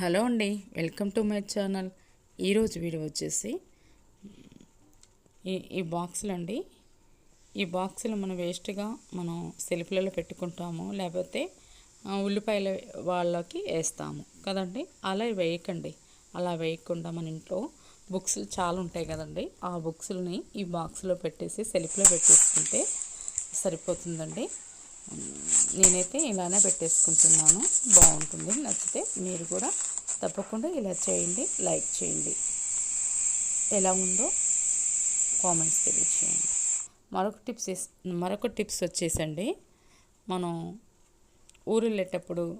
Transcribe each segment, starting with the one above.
Hello అండి welcome to my channel. ఈరోజు video వచ్చేసి ఈ ఈ బాక్సులు అండి. ఈ బాక్సులు మనం వేస్ట్గా మనం సెల్ఫ్లలో పెట్టుకుంటాము లేకపోతే ఉల్లిపాయల వాళ్ళకి వేస్తాము. కదండి? అలా వేయకండి. అలా వేయకుండా మన ఇంట్లో బుక్స్ చాలా ఉంటాయి కదండి. ఆ బుక్స్ని ఈ బాక్స్లో పెట్టేసి సెల్ఫ్లో పెట్టేసుకుంటే సరిపోతుందండి. నేనైతే ఇలానే పెట్టేసుకుంటున్నాను. బాగుంటుంది. నచ్చితే మీరు కూడా తప్పకుండా ఇలా చేయండి. లైక్ చేయండి. ఎలా ఉందో కామెంట్స్ తెలియచేయండి. మరొక టిప్స్ మరొక టిప్స్ వచ్చేసండి. మనం ఊరు వెళ్ళేటప్పుడు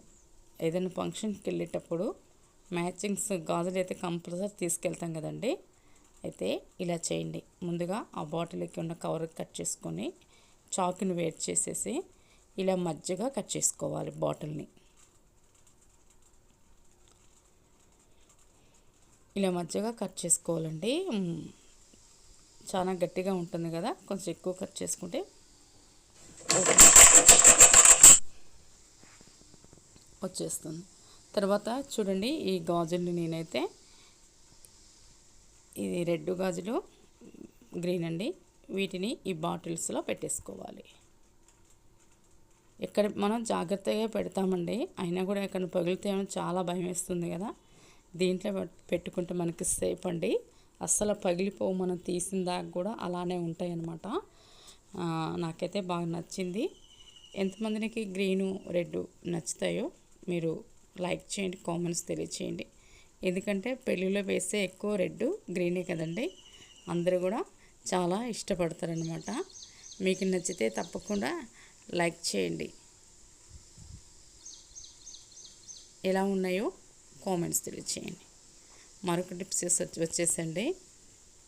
ఏదైనా ఫంక్షన్కి వెళ్ళేటప్పుడు మ్యాచింగ్స్ గాజులు అయితే కంపల్సరీ తీసుకెళ్తాం కదండి. అయితే ఇలా చేయండి. ముందుగా ఆ బాటిల్కి ఉన్న కవర్ కట్ చేసుకొని చాకుని వేడి చేసేసి ఇలా మధ్యగా కట్ చేసుకోవాలి బాటిల్ని. ఇలా మధ్యగా కట్ చేసుకోవాలండి. చాలా గట్టిగా ఉంటుంది కదా కొంచెం ఎక్కువ కట్ చేసుకుంటే వచ్చేస్తుంది. తర్వాత చూడండి ఈ గాజుల్ని నేనైతే ఇది రెడ్ గాజులు గ్రీన్ అండి. వీటిని ఈ బాటిల్స్లో పెట్టేసుకోవాలి. ఇక్కడ మనం జాగ్రత్తగా పెడతామండి. అయినా కూడా ఎక్కడ పగిలితేమో చాలా భయం వేస్తుంది కదా. దీంట్లో పెట్టుకుంటే మనకి సేఫ్ అండి. అస్సలు పగిలిపోవు మనం తీసిన దాకా కూడా అలానే ఉంటాయి అన్నమాట నాకైతే బాగా నచ్చింది. ఎంతమందికి గ్రీను రెడ్ నచ్చుతాయో మీరు లైక్ చేయండి కామెంట్స్ తెలియచేయండి. ఎందుకంటే పెళ్ళిలో వేస్తే ఎక్కువ రెడ్ గ్రీనే కదండి. అందరూ కూడా చాలా ఇష్టపడతారనమాట మీకు నచ్చితే తప్పకుండా లైక్ చేయండి. ఎలా ఉన్నాయో కామెంట్స్ తెలియచేయండి. మరొక టిప్స్ వచ్చి వచ్చేసండి.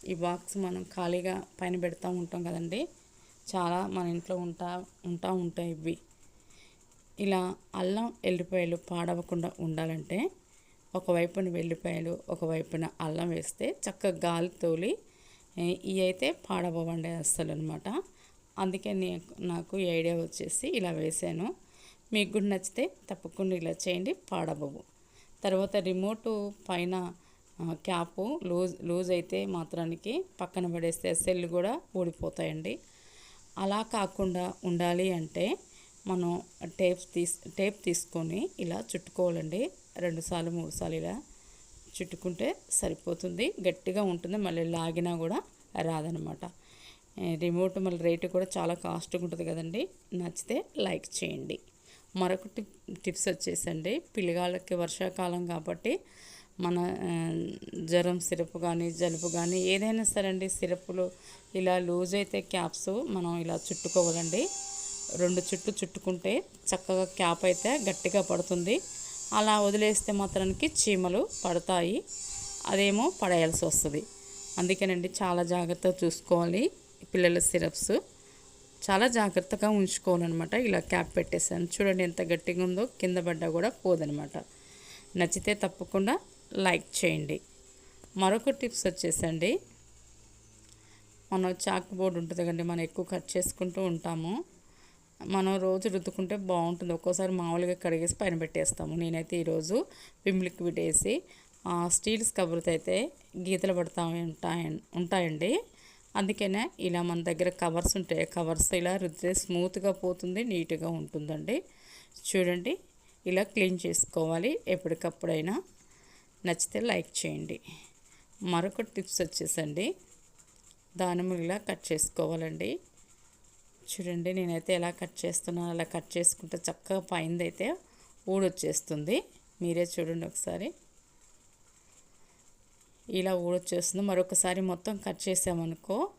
ఈ బాక్స్ మనం ఖాళీగా పైన పెడతా ఉంటాం కదండి. చాలా మన ఇంట్లో ఉంటా ఉంటా ఉంటాయి ఇవి. ఇలా అల్లం ఎల్లిపాయలు పాడవకుండా ఉండాలంటే ఒకవైపున వెల్లిపాయలు ఒకవైపున అల్లం వేస్తే చక్కగా గాలి తోలి ఇవి అయితే పాడవండి అస్సలు అనమాట అందుకే నే- నాకు ఈ ఐడియా వచ్చేసి ఇలా వేసాను. మీకు కూడా నచ్చితే తప్పకుండా ఇలా చేయండి పాడబోవు తర్వాత రిమోట్ పైన క్యాపు లూజ్ లూజ్ అయితే మాత్రానికి పక్కన పడేస్తే సెల్ కూడా ఊడిపోతాయండి. అలా కాకుండా ఉండాలి అంటే మనం టేప్ తీస్ టేప్ తీసుకొని ఇలా చుట్టుకోవాలండి. రెండుసార్లు మూడు సార్లు ఇలా చుట్టుకుంటే సరిపోతుంది. గట్టిగా ఉంటుంది మళ్ళీ లాగినా కూడా రాదనమాట. రిమోట్ మళ్ళీ రేటు కూడా చాలా కాస్ట్గా ఉంటుంది కదండి. నచ్చితే లైక్ చేయండి. మరొక టిప్స్ వచ్చేసండి. పిల్లగాళ్ళకి వర్షాకాలం కాబట్టి మన జ్వరం సిరప్ కానీ జలుబు కానీ ఏదైనా సరే అండి సిరప్లు ఇలా లూజ్ అయితే క్యాప్స్ మనం ఇలా చుట్టుకోవాలండి. రెండు చుట్టు చుట్టుకుంటే చక్కగా క్యాప్ అయితే గట్టిగా పడుతుంది. అలా వదిలేస్తే మాత్రానికి చీమలు పడతాయి. అదేమో పడేయాల్సి వస్తుంది. అందుకేనండి చాలా జాగ్రత్తగా చూసుకోవాలి. పిల్లల సిరప్స్. చాలా జాగ్రత్తగా ఉంచుకోవాలన్నమాట. ఇలా క్యాప్ పెట్టేసాను చూడండి ఎంత గట్టిగా ఉందో కింద పడ్డా కూడా పోదనమాట నచ్చితే తప్పకుండా లైక్ చేయండి. మరొక టిప్స్ వచ్చేసండి. మనం చాక్ బోర్డు ఉంటుంది కదండి మనం ఎక్కువ కట్ చేసుకుంటూ ఉంటాము. మనం రోజు రుద్దుకుంటే బాగుంటుంది. ఒక్కోసారి మామూలుగా కడిగేసి పైన పెట్టేస్తాము. నేనైతే ఈరోజు విమ్ లిక్విడ్ వేసి స్టీల్స్ కబుర్తో అయితే గీతలు పడతా ఉంటాయి ఉంటాయండి. అందుకనే ఇలా మన దగ్గర కవర్స్ ఉంటాయి. కవర్స్ ఇలా రుద్దితే స్మూత్గా పోతుంది నీట్గా ఉంటుందండి. చూడండి ఇలా క్లీన్ చేసుకోవాలి. ఎప్పటికప్పుడైనా నచ్చితే లైక్ చేయండి. మరొక టిప్స్ వచ్చేసండి. దానిమ్మలు ఇలా కట్ చేసుకోవాలండి. చూడండి నేనైతే ఎలా కట్ చేస్తున్నాను అలా కట్ చేసుకుంటే చక్కగా పైందైతే అయితే ఊడొచ్చేస్తుంది. మీరే చూడండి ఒకసారి. ఇలా ఊడొచ్చేస్తుంది. మరొకసారి మొత్తం కట్ చేసామనుకో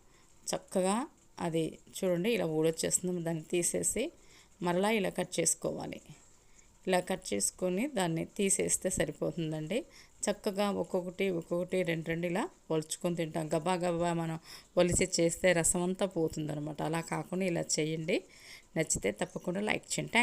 చక్కగా అది చూడండి ఇలా ఊడొచ్చేస్తుంది. దాన్ని తీసేసి మరలా ఇలా కట్ చేసుకోవాలి. ఇలా కట్ చేసుకొని దాన్ని తీసేస్తే సరిపోతుందండి. చక్కగా ఒక్కొక్కటి ఒక్కొక్కటి రెండు రెండు ఇలా ఒలుచుకొని తింటాం. గబా గబా మనం ఒలిచి చేస్తే రసం అంతా పోతుందనమాట. అలా కాకుండా ఇలా చేయండి. నచ్చితే తప్పకుండా లైక్ చేయండి. థ్యాంక్